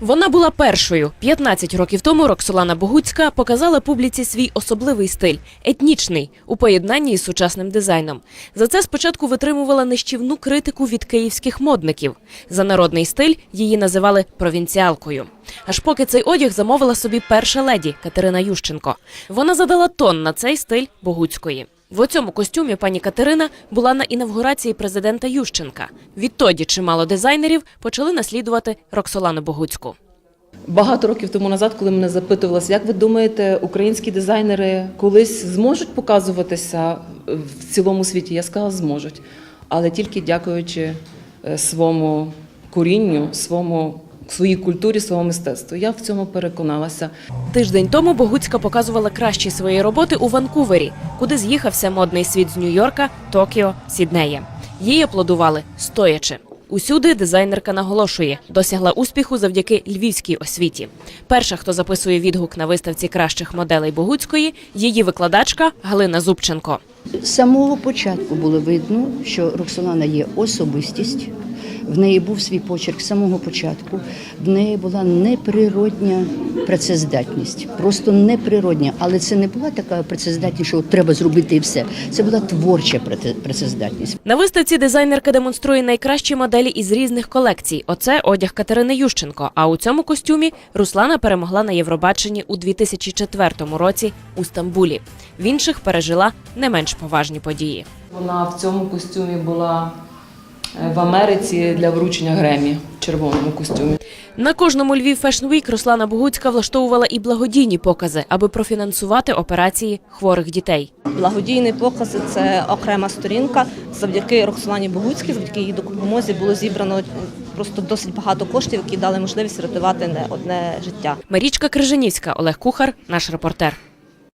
Вона була першою. 15 років тому Роксолана Богуцька показала публіці свій особливий стиль етнічний у поєднанні із сучасним дизайном. За це спочатку витримувала нищівну критику від київських модників. За народний стиль її називали провінціалкою. Аж поки цей одяг замовила собі перша леді Катерина Ющенко. Вона задала тон на цей стиль Богуцької. В оцьому костюмі пані Катерина була на інавгурації президента Ющенка. Відтоді чимало дизайнерів почали наслідувати Роксолану Богуцьку. Багато років тому назад, коли мене запитувалися, як ви думаєте, українські дизайнери колись зможуть показуватися в цілому світі? Я сказала, зможуть, але тільки дякуючи е, своєму корінню, своєму своїй культурі, своєму мистецтву. Я в цьому переконалася. Тиждень тому Богуцька показувала кращі свої роботи у Ванкувері, куди з'їхався модний світ з Нью-Йорка, Токіо, Сіднея. Їй аплодували стоячи. Усюди дизайнерка наголошує, досягла успіху завдяки львівській освіті. Перша, хто записує відгук на виставці кращих моделей Богуцької, її викладачка Галина Зубченко. З самого початку було видно, що Роксолана є особистість. В неї був свій почерк з самого початку. В неї була неприродня працездатність, просто неприродня. Але це не була така працездатність, що треба зробити і все. Це була творча праце- працездатність. На виставці дизайнерка демонструє найкращі моделі із різних колекцій. Оце одяг Катерини Ющенко. А у цьому костюмі Руслана перемогла на Євробаченні у 2004 році у Стамбулі. В інших пережила не менш поважні події. Вона в цьому костюмі була в Америці для вручення Гремі в червоному костюмі. На кожному Львів Fashion Week Руслана Богуцька влаштовувала і благодійні покази, аби профінансувати операції хворих дітей. Благодійний показ це окрема сторінка. Завдяки Роксолані Богуцькій, завдяки її допомозі було зібрано просто досить багато коштів, які дали можливість рятувати не одне життя. Марічка Крижанівська, Олег Кухар, наш репортер.